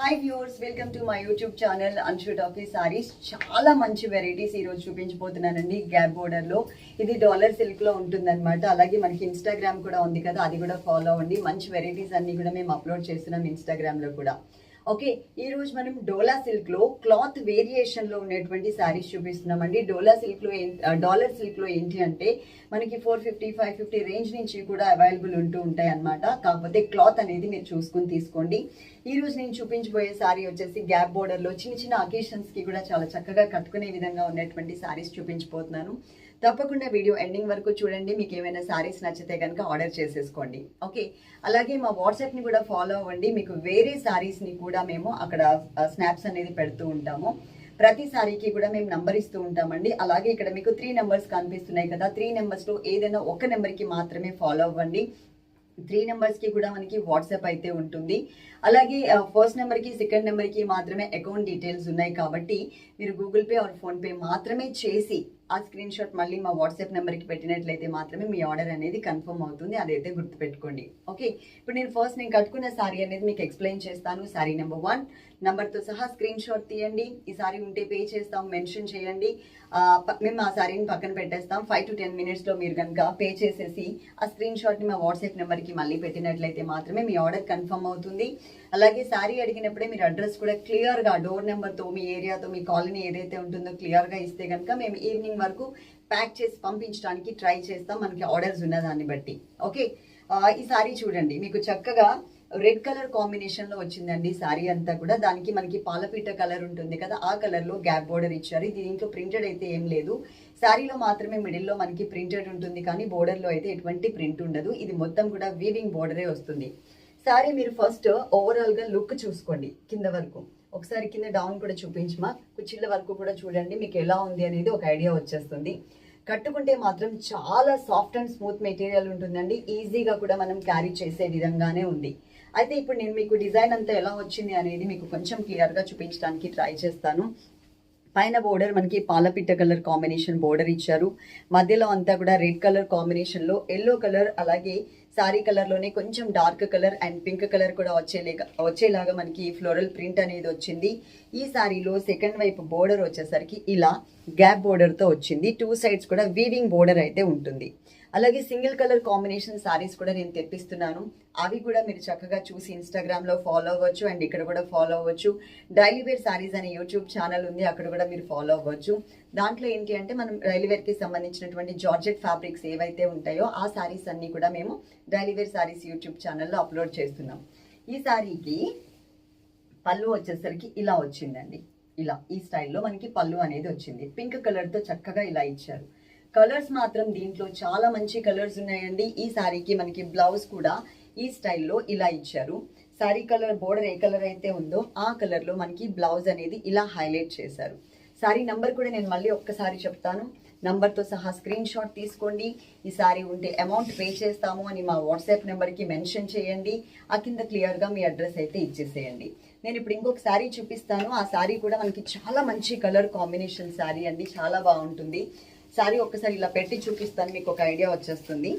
Hi viewers welcome to my YouTube channel Anshu talkie saris చాలా మంచి varieties ఈరోజు చూపించబోతున్నానండి gap బోర్డర్లో. ఇది డాలర్ సిల్క్లో ఉంటుందన్నమాట. అలాగే మనకి ఇన్స్టాగ్రామ్ కూడా ఉంది కదా అది కూడా ఫాలో అవ్వండి. మంచి వెరైటీస్ అన్ని కూడా మేము అప్లోడ్ చేస్తున్నాం ఇన్స్టాగ్రామ్లో కూడా. ఓకే ఈరోజు మనం డోలా సిల్క్లో క్లాత్ వేరియేషన్లో ఉన్నటువంటి శారీస్ చూపిస్తున్నామండి. డోలా సిల్క్లో ఏం- డాలర్ సిల్క్లో ఏంటి అంటే మనకి four fifty five fifty range నుంచి కూడా అవైలబుల్ ఉంటూ ఉంటాయి అనమాట కాకపోతే క్లాత్ అనేది మీరు చూసుకుని తీసుకోండి. ఈ రోజు నేను చూపించబోయే శారీ వచ్చేసి గ్యాప్ బోర్డర్లో చిన్న చిన్న అకేషన్స్కి కూడా చాలా చక్కగా కట్టుకునే విధంగా ఉన్నటువంటి శారీస్ చూపించబోతున్నాను. తప్పకుండా వీడియో ఎండింగ్ వరకు చూడండి. మీకు ఏమైనా శారీస్ నచ్చితే కనుక ఆర్డర్ చేసేసుకోండి. ఓకే? అలాగే మా వాట్సాప్ని కూడా ఫాలో అవ్వండి. మీకు వేరే శారీస్ని కూడా మేము అక్కడ స్నాప్స్ అనేది పెడుతూ ఉంటాము. ప్రతి సారీకి కూడా మేము నంబర్ ఇస్తూ ఉంటామండి. అలాగే ఇక్కడ మీకు త్రీ నెంబర్స్ కనిపిస్తున్నాయి కదా. త్రీ నెంబర్స్లో ఏదైనా ఒక నెంబర్కి మాత్రమే ఫాలో అవ్వండి. త్రీ నెంబర్స్కి కూడా మనకి వాట్సాప్ అయితే ఉంటుంది. అలాగే ఫస్ట్ నెంబర్కి సెకండ్ నెంబర్కి మాత్రమే అకౌంట్ డీటెయిల్స్ ఉన్నాయి కాబట్టి మీరు గూగుల్ పే ఆర్ ఫోన్పే మాత్రమే చేసి ఆ స్క్రీన్ షాట్ మళ్ళీ మా వాట్సాప్ నెంబర్కి పెట్టినట్లయితే మాత్రమే మీ ఆర్డర్ అనేది కన్ఫర్మ్ అవుతుంది. అదైతే గుర్తుపెట్టుకోండి. ఓకే ఇప్పుడు నేను ఫస్ట్ నేను కట్టుకున్న శారీ అనేది మీకు ఎక్స్ప్లెయిన్ చేస్తాను. శారీ నెంబర్ వన్ నెంబర్తో సహా స్క్రీన్ షాట్ తీయండి. ఈ సారీ ఉంటే పే చేస్తాం మెన్షన్ చేయండి. మేము ఆ శారీని పక్కన పెట్టేస్తాం. ఫైవ్ టు టెన్ మినిట్స్లో మీరు కనుక పే చేసేసి ఆ స్క్రీన్ షాట్ని మా వాట్సాప్ నెంబర్కి మళ్ళీ పెట్టినట్లయితే మాత్రమే మీ ఆర్డర్ కన్ఫర్మ్ అవుతుంది. అలాగే సారీ అడిగినప్పుడే మీరు అడ్రస్ కూడా క్లియర్గా డోర్ నెంబర్తో మీ ఏరియాతో మీ కాలనీ ఏదైతే ఉంటుందో క్లియర్గా ఇస్తే కనుక మేము ఈవినింగ్ వరకు ప్యాక్ చేసి పంపించడానికి ట్రై చేస్తాం. మనకి ఆర్డర్స్ ఉన్న దాన్ని బట్టి. ఓకే? ఈ సారీ చూడండి. మీకు చక్కగా రెడ్ కలర్ కాంబినేషన్లో వచ్చిందండి సారీ అంతా కూడా. దానికి మనకి పాలపీట కలర్ ఉంటుంది కదా ఆ కలర్లో గ్యాప్ బోర్డర్ ఇచ్చారు. ఇది దీంట్లో ప్రింటెడ్ అయితే ఏం లేదు. శారీలో మాత్రమే మిడిల్లో మనకి ప్రింటెడ్ ఉంటుంది కానీ బోర్డర్లో అయితే ఎటువంటి ప్రింట్ ఉండదు. ఇది మొత్తం కూడా వీవింగ్ బోర్డరే వస్తుంది. సారీ మీరు ఫస్ట్ ఓవరాల్గా లుక్ చూసుకోండి కింద వరకు. ఒకసారి కింద డౌన్ కూడా చూపించమా? కుచ్చిళ్ళ వరకు కూడా చూడండి మీకు ఎలా ఉంది అనేది ఒక ఐడియా వచ్చేస్తుంది. కట్టుకుంటే మాత్రం చాలా సాఫ్ట్ అండ్ స్మూత్ మెటీరియల్ ఉంటుందండి. ఈజీగా కూడా మనం క్యారీ చేసే విధంగానే ఉంది. అయితే ఇప్పుడు నేను మీకు డిజైన్ అంతా ఎలా వచ్చింది అనేది మీకు కొంచెం క్లియర్గా చూపించడానికి ట్రై చేస్తాను. పైన బోర్డర్ మనకి పాలపిట్ట కలర్ కాంబినేషన్ బోర్డర్ ఇచ్చారు. మధ్యలో అంతా కూడా రెడ్ కలర్ కాంబినేషన్లో ఎల్లో కలర్ అలాగే సారీ కలర్లోనే కొంచెం dark colour and pink colour కూడా వచ్చేలాగా వచ్చేలాగా మనకి ఫ్లోరల్ ప్రింట్ అనేది వచ్చింది. ఈ సారీలో సెకండ్ వైపు బోర్డర్ వచ్చేసరికి ఇలా గ్యాప్ బోర్డర్తో వచ్చింది. టూ సైడ్స్ కూడా వీవింగ్ బోర్డర్ అయితే ఉంటుంది. అలాగే సింగిల్ కలర్ కాంబినేషన్ సారీస్ కూడా నేను తెప్పిస్తున్నాను. అవి కూడా మీరు చక్కగా చూసి ఇన్స్టాగ్రామ్లో ఫాలో అవ్వచ్చు. అండ్ ఇక్కడ కూడా ఫాలో అవ్వచ్చు. డైలీ వేర్ సారీస్ అనే యూట్యూబ్ ఛానల్ ఉంది. అక్కడ కూడా మీరు ఫాలో అవ్వచ్చు. దాంట్లో ఏంటి అంటే మనం డైలీ కి సంబంధించినటువంటి జార్జెట్ ఫ్యాబ్రిక్స్ ఏవైతే ఉంటాయో ఆ సారీస్ అన్నీ కూడా మేము డైలీ వేర్ సారీస్ యూట్యూబ్ ఛానల్లో అప్లోడ్ చేస్తున్నాం. ఈ సారీకి పళ్ళు వచ్చేసరికి ఇలా వచ్చిందండి. ఇలా ఈ స్టైల్లో మనకి పళ్ళు అనేది వచ్చింది. పింక్ కలర్తో చక్కగా ఇలా ఇచ్చారు. కలర్స్ మాత్రం దీంట్లో చాలా మంచి కలర్స్ ఉన్నాయండి. ఈ సారీకి మనకి బ్లౌజ్ కూడా ఈ స్టైల్లో ఇలా ఇచ్చారు. శారీ కలర్ బోర్డర్ ఏ కలర్ అయితే ఉందో ఆ కలర్లో మనకి బ్లౌజ్ అనేది ఇలా హైలైట్ చేశారు. శారీ నంబర్ కూడా నేను మళ్ళీ ఒక్కసారి చెప్తాను. నంబర్తో సహా స్క్రీన్ షాట్ తీసుకోండి. ఈ సారీ ఉంటే అమౌంట్ పే చేస్తాము అని మా వాట్సాప్ నెంబర్కి మెన్షన్ చేయండి. ఆ కింద క్లియర్గా మీ అడ్రస్ అయితే ఇచ్చేసేయండి. నేను ఇప్పుడు ఇంకొక శారీ చూపిస్తాను. ఆ శారీ కూడా మనకి చాలా మంచి కలర్ కాంబినేషన్ శారీ అండి. చాలా బాగుంటుంది. శారీ ఒక్కసారి ఇలా పెట్టి చూపిస్తాను మీకు ఒక ఐడియా వచ్చేస్తుంది.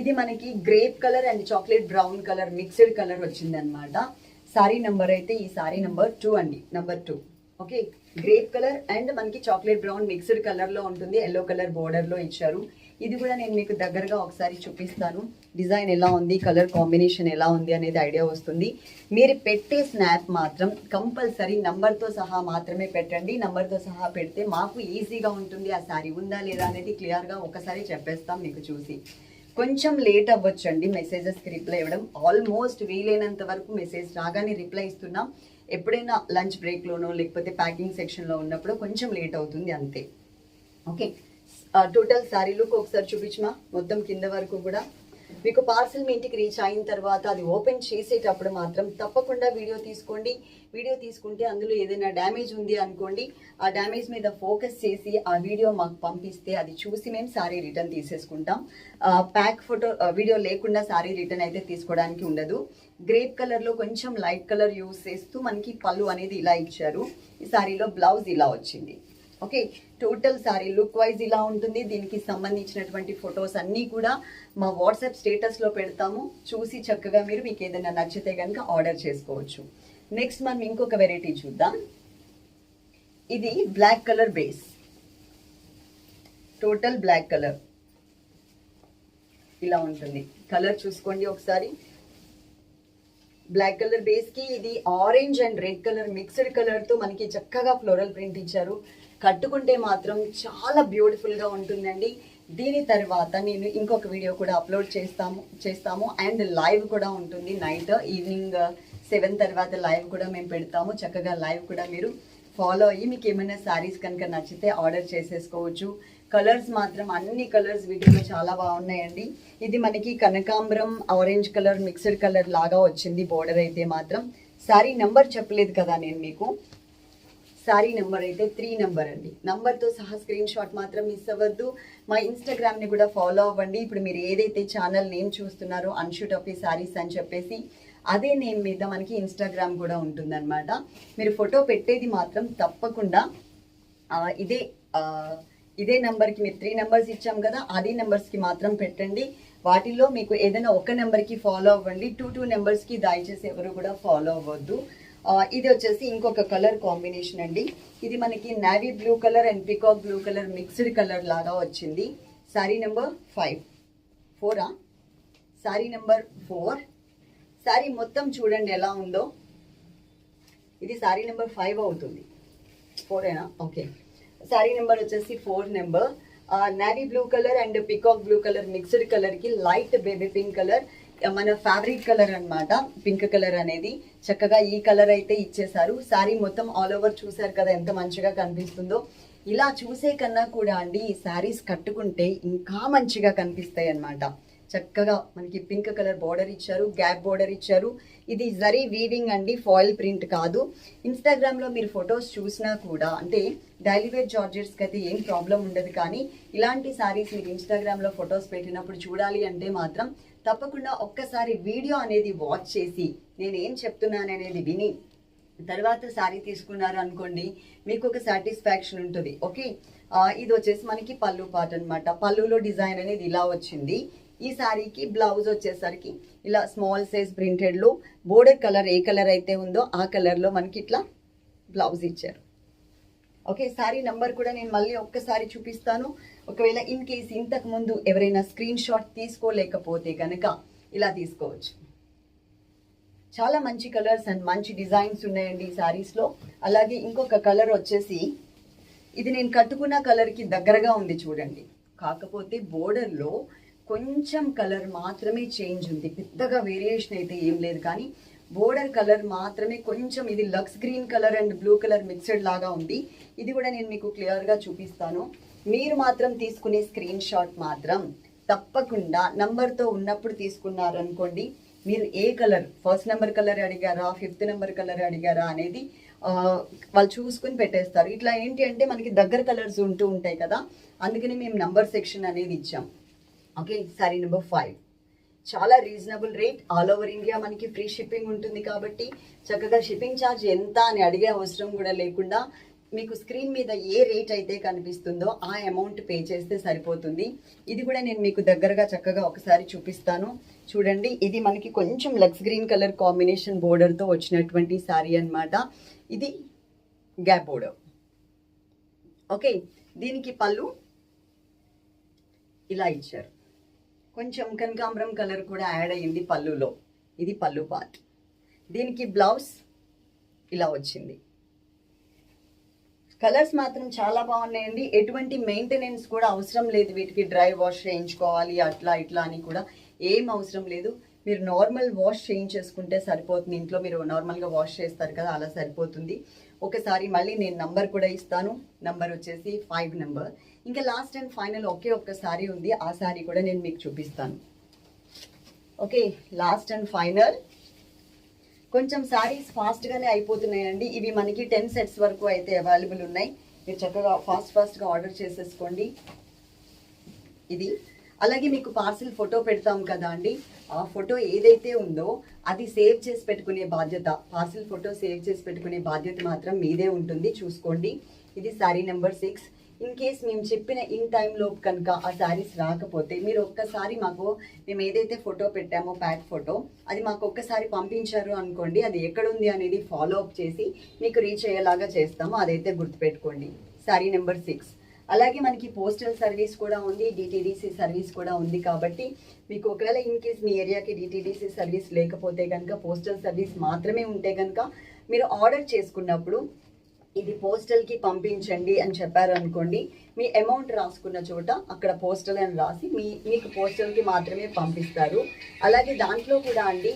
ఇది మనకి grape colour and chocolate brown colour mixed colour వచ్చింది అనమాట శారీ నెంబర్ అయితే ఈ సారీ నెంబర్ టూ అండి number two. Okay grape colour and మనకి చాక్లెట్ బ్రౌన్ మిక్స్డ్ కలర్లో ఉంటుంది ఎల్లో కలర్ బోర్డర్లో ఇచ్చారు. ఇది కూడా నేను మీకు దగ్గరగా ఒకసారి చూపిస్తాను. డిజైన్ ఎలా ఉంది కలర్ కాంబినేషన్ ఎలా ఉంది అనేది ఐడియా వస్తుంది. మీరు పెట్టే స్నాప్ మాత్రం కంపల్సరీ నంబర్తో సహా మాత్రమే పెట్టండి. నంబర్తో సహా పెడితే మాకు ఈజీగా ఉంటుంది. ఆ సారీ ఉందా లేదా అనేది క్లియర్గా ఒకసారి చెప్పేస్తాం మీకు చూసి. కొంచెం లేట్ అవ్వచ్చండి మెసేజెస్కి రిప్లై ఇవ్వడం. ఆల్మోస్ట్ వీలైనంత వరకు మెసేజ్ రాగానే రిప్లై ఇస్తున్నాం. ఎప్పుడైనా లంచ్ బ్రేక్లోనో లేకపోతే ప్యాకింగ్ సెక్షన్లో ఉన్నప్పుడు కొంచెం లేట్ అవుతుంది అంతే. ఓకే టోటల్ శారీ లుక్ ఒకసారి చూపించమా? మొత్తం కింద వరకు కూడా. మీకు పార్సల్ మీ ఇంటికి రీచ్ అయిన తర్వాత అది ఓపెన్ చేసేటప్పుడు మాత్రం తప్పకుండా వీడియో తీసుకోండి. వీడియో తీసుకుంటే అందులో ఏదైనా డ్యామేజ్ ఉంది అనుకోండి ఆ డ్యామేజ్ మీద ఫోకస్ చేసి ఆ వీడియో మాకు పంపిస్తే అది చూసి మేము శారీ రిటర్న్ తీసేసుకుంటాం. ప్యాక్ ఫోటో వీడియో లేకుండా శారీ రిటర్న్ అయితే తీసుకోవడానికి ఉండదు. గ్రేప్ కలర్లో కొంచెం లైట్ కలర్ యూస్ చేస్తూ మనకి పళ్ళు అనేది ఇలా ఇచ్చారు. ఈ శారీలో బ్లౌజ్ ఇలా వచ్చింది. Okay total sari look wise ఇలా ఉంటుంది. దీనికి సంబంధించినటువంటి ఫొటోస్ అన్నీ కూడా మా వాట్సాప్ స్టేటస్లో పెడతాము. చూసి చక్కగా మీరు మీకు ఏదైనా నచ్చితే కనుక ఆర్డర్ చేసుకోవచ్చు. నెక్స్ట్ మనం ఇంకొక వెరైటీ చూద్దాం. ఇది black colour base total black colour ఇలా ఉంటుంది. కలర్ చూసుకోండి ఒకసారి. బ్లాక్ కలర్ బేస్కి ఇది orange and red colour mixed కలర్తో మనకి చక్కగా ఫ్లోరల్ ప్రింట్ ఇచ్చారు. కట్టుకుంటే మాత్రం చాలా బ్యూటిఫుల్గా ఉంటుందండి. దీని తర్వాత నేను ఇంకొక వీడియో కూడా అప్లోడ్ చేస్తాము చేస్తాము. అండ్ లైవ్ కూడా ఉంటుంది. నైట్ ఈవినింగ్ సెవెన్ తర్వాత లైవ్ కూడా మేము పెడతాము. చక్కగా లైవ్ కూడా మీరు ఫాలో అయ్యి మీకు ఏమైనా శారీస్ కనుక నచ్చితే ఆర్డర్ చేసేసుకోవచ్చు. కలర్స్ మాత్రం అన్ని కలర్స్ వీటిలో చాలా బాగున్నాయండి. ఇది మనకి కనకాంబరం ఆరెంజ్ కలర్ మిక్స్డ్ కలర్ లాగా వచ్చింది. బోర్డర్ అయితే మాత్రం. శారీ నెంబర్ చెప్పలేదు కదా నేను మీకు. శారీ నెంబర్ అయితే త్రీ నెంబర్ అండి. నంబర్తో సహా స్క్రీన్ షాట్ మాత్రం మిస్ అవ్వద్దు. మా ఇన్స్టాగ్రామ్ని కూడా ఫాలో అవ్వండి. ఇప్పుడు మీరు ఏదైతే ఛానల్ నేమ్ చూస్తున్నారో అన్షూట్ ఆఫ్ శారీస్ అని చెప్పేసి అదే నేమ్ మీద మనకి ఇన్స్టాగ్రామ్ కూడా ఉంటుందన్నమాట. మీరు ఫోటో పెట్టేది మాత్రం తప్పకుండా ఇదే ఇదే నెంబర్కి మీరు త్రీ నెంబర్స్ ఇచ్చాం కదా అదే నెంబర్స్కి మాత్రం పెట్టండి. వాటిల్లో మీకు ఏదైనా ఒక నెంబర్కి ఫాలో అవ్వండి. టూ టూ నెంబర్స్కి దయచేసి ఎవరు కూడా ఫాలో అవ్వద్దు. ఇది వచ్చేసి ఇంకొక కలర్ కాంబినేషన్ అండి. ఇది మనకి navy blue colour and peacock blue colour mixed colour లాగా వచ్చింది. శారీ నెంబర్ ఫైవ్ ఫోరా శారీ నెంబర్ ఫోర్ శారీ మొత్తం చూడండి ఎలా ఉందో. ఇది శారీ నెంబర్ ఫైవ్ అవుతుంది. ఫోరేనా ఓకే శారీ నెంబర్ వచ్చేసి four number navy blue colour and peacock blue colour mixed కలర్కి లైట్ బేబీ పింక్ కలర్ మన ఫ్యాబ్రిక్ కలర్ అన్నమాట. పింక్ కలర్ అనేది. చక్కగా ఈ కలర్ అయితే ఇచ్చేసారు శారీ మొత్తం ఆల్ ఓవర్ చూసారు కదా ఎంత మంచిగా కనిపిస్తుందో. ఇలా చూసే కన్నా కూడా అండి ఈ శారీస్ కట్టుకుంటే ఇంకా మంచిగా కనిపిస్తాయి అనమాట చక్కగా మనకి పింక్ కలర్ బార్డర్ ఇచ్చారు గ్యాప్ బార్డర్ ఇచ్చారు. ఇది జరీ వీవింగ్ అండి ఫాయిల్ ప్రింట్ కాదు. ఇన్స్టాగ్రామ్లో మీరు ఫొటోస్ చూసినా కూడా అంటే డైలీ వేర్ జార్జెట్స్కి అయితే ఏం ప్రాబ్లం ఉండదు కానీ ఇలాంటి సారీస్ మీరు ఇన్స్టాగ్రామ్లో ఫొటోస్ పెట్టినప్పుడు చూడాలి అంటే మాత్రం తప్పకుండా ఒక్కసారి వీడియో అనేది వాచ్ చేసి నేను ఏం చెప్తున్నాను అనేది విని తర్వాత శారీ తీసుకున్నారు అనుకోండి మీకు ఒక సాటిస్ఫాక్షన్ ఉంటుంది. ఓకే? ఇది వచ్చేసి మనకి పళ్ళు పాట అనమాట పళ్ళులో డిజైన్ అనేది ఇలా వచ్చింది. ఈ శారీకి బ్లౌజ్ వచ్చేసరికి ఇలా స్మాల్ సైజ్ ప్రింటెడ్లో బోర్డర్ కలర్ ఏ కలర్ అయితే ఉందో ఆ కలర్లో మనకి ఇట్లా బ్లౌజ్ ఇచ్చారు. ఓకే? శారీ నెంబర్ కూడా నేను మళ్ళీ ఒక్కసారి చూపిస్తాను. ఒకవేళ ఇన్ కేస్ ఇంతకు ముందు ఎవరైనా స్క్రీన్ షాట్ తీసుకోలేకపోతే కనుక ఇలా తీసుకోవచ్చు. చాలా మంచి కలర్స్ అండ్ మంచి డిజైన్స్ ఉన్నాయండి ఈ శారీస్లో అలాగే ఇంకొక కలర్ వచ్చేసి ఇది నేను కట్టుకున్న కలర్కి దగ్గరగా ఉంది చూడండి. కాకపోతే బోర్డర్లో కొంచెం కలర్ మాత్రమే చేంజ్ ఉంది. పెద్దగా వేరియేషన్ అయితే ఏం లేదు కానీ బోర్డర్ కలర్ మాత్రమే కొంచెం ఇది lux green colour and blue colour mixed లాగా ఉంది. ఇది కూడా నేను మీకు క్లియర్గా చూపిస్తాను. మీరు మాత్రం తీసుకునే స్క్రీన్ షాట్ మాత్రం తప్పకుండా నంబర్తో ఉన్నప్పుడు తీసుకున్నారనుకోండి మీరు ఏ కలర్ ఫస్ట్ నెంబర్ కలర్ అడిగారా? ఫిఫ్త్ నెంబర్ కలర్ అడిగారా అనేది వాళ్ళు చూసుకుని పెట్టేస్తారు. ఇట్లా ఏంటి అంటే మనకి దగ్గర కలర్స్ ఉంటూ ఉంటాయి కదా అందుకని మేము నంబర్ సెక్షన్ అనేది ఇచ్చాం. ఓకే సారీ నెంబర్ ఫైవ్ చాలా reasonable rate all over India మనకి ఫ్రీ షిప్పింగ్ ఉంటుంది కాబట్టి చక్కగా షిప్పింగ్ ఛార్జ్ ఎంత అని అడిగే అవసరం కూడా లేకుండా మీకు స్క్రీన్ మీద ఏ రేట్ అయితే కనిపిస్తుందో ఆ అమౌంట్ పే చేస్తే సరిపోతుంది. ఇది కూడా నేను మీకు దగ్గరగా చక్కగా ఒకసారి చూపిస్తాను. చూడండి ఇది మనకి కొంచెం లక్స్ గ్రీన్ కలర్ కాంబినేషన్ బోర్డర్తో వచ్చినటువంటి శారీ అన్నమాట. ఇది గ్యాప్ బోర్డర్ ఓకే దీనికి పళ్ళు ఇలా ఇచ్చారు. కొంచెం కనకాంబరం కలర్ కూడా యాడ్ అయ్యింది పళ్ళులో. ఇది పళ్ళు పార్ట్ దీనికి బ్లౌజ్ ఇలా వచ్చింది. కలర్స్ మాత్రం చాలా బాగున్నాయండి. ఎటువంటి మెయింటెనెన్స్ కూడా అవసరం లేదు వీటికి. డ్రై వాష్ చేయించుకోవాలి అట్లా ఇట్లా అని కూడా ఏం అవసరం లేదు. మీరు నార్మల్ వాష్ చేయించేసుకుంటే సరిపోతుంది. ఇంట్లో మీరు నార్మల్గా వాష్ చేస్తారు కదా అలా సరిపోతుంది. ఒకసారి మళ్ళీ నేను నంబర్ కూడా ఇస్తాను. నంబర్ వచ్చేసి ఫైవ్ నెంబర్ ఇంకా లాస్ట్ అండ్ ఫైనల్ ఒకే ఒక్క సారీ ఉంది. ఆ సారీ కూడా నేను మీకు చూపిస్తాను. ఓకే లాస్ట్ అండ్ ఫైనల్ కొంచెం సారీస్ ఫాస్ట్గానే అయిపోతున్నాయండి. ఇవి మనకి టెన్ సెట్స్ వరకు అయితే అవైలబుల్ ఉన్నాయి. మీరు చక్కగా ఫాస్ట్ ఫాస్ట్గా ఆర్డర్ చేసేసుకోండి. ఇది. అలాగే మీకు పార్సిల్ ఫోటో పెడతాం కదా అండి. ఆ ఫోటో ఏదైతే ఉందో అది సేవ్ చేసి పెట్టుకునే బాధ్యత. పార్సిల్ ఫోటో సేవ్ చేసి పెట్టుకునే బాధ్యత మాత్రం మీదే ఉంటుంది. చూసుకోండి. ఇది sari number six in case మేము చెప్పిన ఇన్ టైంలోపు కనుక ఆ శారీస్ రాకపోతే మీరు ఒక్కసారి మాకు మేము ఏదైతే ఫోటో పెట్టామో ప్యాక్ ఫోటో అది మాకు ఒక్కసారి పంపించారు అనుకోండి అది ఎక్కడుంది అనేది ఫాలో అప్ చేసి మీకు రీచ్ అయ్యేలాగా చేస్తాము. అదైతే గుర్తుపెట్టుకోండి. శారీ నెంబర్ సిక్స్ అలాగే మనకి పోస్టల్ సర్వీస్ కూడా ఉంది డిటీడీసీ సర్వీస్ కూడా ఉంది కాబట్టి మీకు ఒకవేళ ఇన్ కేస్ మీ ఏరియాకి డిటీడీసీ సర్వీస్ లేకపోతే కనుక పోస్టల్ సర్వీస్ మాత్రమే ఉంటే కనుక మీరు ఆర్డర్ చేసుకున్నప్పుడు ఇది పోస్టల్కి పంపించండి అని చెప్పారు అనుకోండి మీ అమౌంట్ రాసుకున్న చోట అక్కడ పోస్టల్ అని రాసి మీ మీకు పోస్టల్కి మాత్రమే పంపిస్తారు. అలాగే దాంట్లో కూడా అండి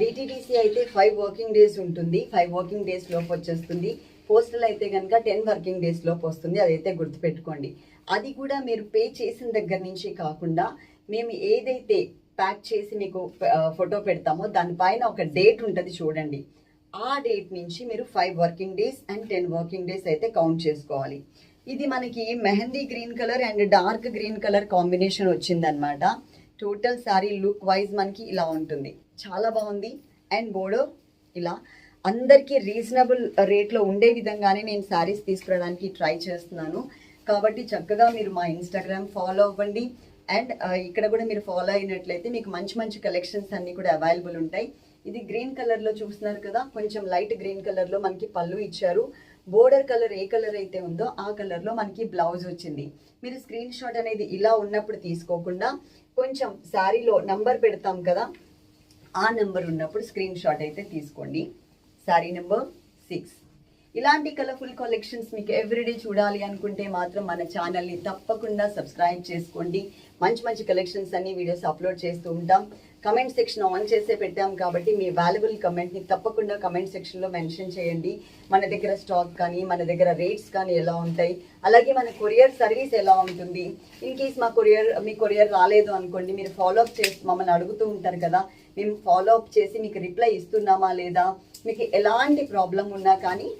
డిటీడీసీ అయితే ఫైవ్ వర్కింగ్ డేస్ ఉంటుంది. ఫైవ్ వర్కింగ్ డేస్ లోపు వచ్చేస్తుంది. పోస్టల్ అయితే కనుక టెన్ వర్కింగ్ డేస్ లోపు వస్తుంది. అదైతే గుర్తుపెట్టుకోండి. అది కూడా మీరు పే చేసిన దగ్గర నుంచి కాకుండా మేము ఏదైతే ప్యాక్ చేసి మీకు ఫోటో పెడతామో దానిపైన ఒక డేట్ ఉంటుంది చూడండి. ఆ డేట్ నుంచి మీరు five working days and ten working days అయితే కౌంట్ చేసుకోవాలి. ఇది మనకి mehndi green colour and dark green colour combination వచ్చిందనమాట టోటల్ శారీ లుక్ వైజ్ మనకి ఇలా ఉంటుంది. చాలా బాగుంది. అండ్ బోర్డో ఇలా అందరికీ రీజనబుల్ రేట్లో ఉండే విధంగానే నేను శారీస్ తీసుకురావడానికి ట్రై చేస్తున్నాను. కాబట్టి చక్కగా మీరు మా ఇన్స్టాగ్రామ్ ఫాలో అవ్వండి. అండ్ uh, ఇక్కడ కూడా మీరు ఫాలో అయినట్లయితే మీకు మంచి మంచి కలెక్షన్స్ అన్నీ కూడా అవైలబుల్ ఉంటాయి. ఇది గ్రీన్ కలర్లో చూస్తున్నారు కదా కొంచెం లైట్ గ్రీన్ కలర్లో మనకి పళ్ళు ఇచ్చారు. బోర్డర్ కలర్ ఏ కలర్ అయితే ఉందో ఆ కలర్లో మనకి బ్లౌజ్ వచ్చింది. మీరు స్క్రీన్ షాట్ అనేది ఇలా ఉన్నప్పుడు తీసుకోకుండా కొంచెం శారీలో నంబర్ పెడతాం కదా ఆ నెంబర్ ఉన్నప్పుడు స్క్రీన్ షాట్ అయితే తీసుకోండి. Sari number six. ఇలాంటి కలర్ఫుల్ కలెక్షన్స్ మీకు ఎవ్రీడే చూడాలి అనుకుంటే మాత్రం మన ఛానల్ని తప్పకుండా సబ్స్క్రైబ్ చేసుకోండి. మంచి మంచి కలెక్షన్స్ అన్ని వీడియోస్ అప్లోడ్ చేస్తూ ఉంటాం. కమెంట్ సెక్షన్ ఆన్ చేసే పెట్టాం కాబట్టి మీ వాల్యుబుల్ కమెంట్ని తప్పకుండా కమెంట్ సెక్షన్లో మెన్షన్ చేయండి. మన దగ్గర స్టాక్ కానీ మన దగ్గర రేట్స్ కానీ ఎలా ఉంటాయి? అలాగే మన కొరియర్ సర్వీస్ ఎలా ఉంటుంది? ఇన్ కేస్ మా కొరియర్ మీ కొరియర్ రాలేదు అనుకోండి మీరు ఫాలో అప్ చేసి మమ్మల్ని అడుగుతూ ఉంటారు కదా మేము ఫాలో అప్ చేసి మీకు రిప్లై ఇస్తున్నామా లేదా? మీకు ఎలాంటి ప్రాబ్లం ఉన్నా కానీ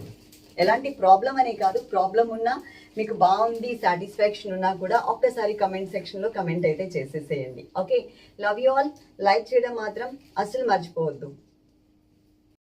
ఎలాంటి ప్రాబ్లం అనే కాదు ప్రాబ్లం ఉన్నా మీకు బాగుంది సాటిస్ఫాక్షన్ ఉన్నా కూడా ఒక్కసారి కమెంట్ సెక్షన్లో కమెంట్ అయితే చేసేసేయండి. Okay love you all like చేయడం మాత్రం అస్సలు మర్చిపోవద్దు.